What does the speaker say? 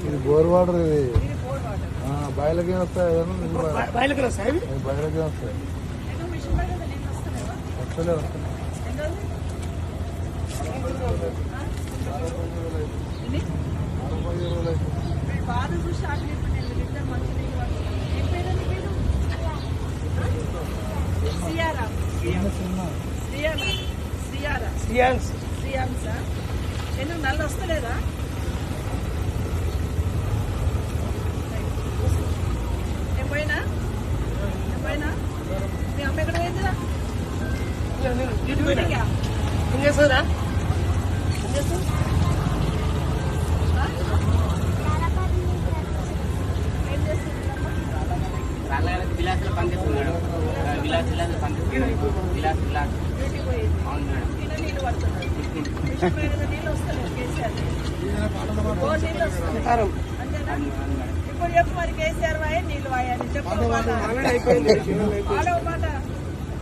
ఇది bore water ఇది. బాయిలకే వస్తాయి బయలుకి వస్తాయి బాయిలకే వస్తాయి? వస్తలే వస్తాయి ఎన్నో అవుతుంది. మీ ఏం చేస్తుందా ఏం చేస్తావు? విలాసులు పనిచేస్తున్నాడు విలాస్ విలాస్ పనిచేస్తున్నాడు విలాస్ విలాస్ అవును మేడం ఇప్పుడు చెప్పు మరి కేసీఆర్ వాయే నీళ్ళు వాయని చెప్పు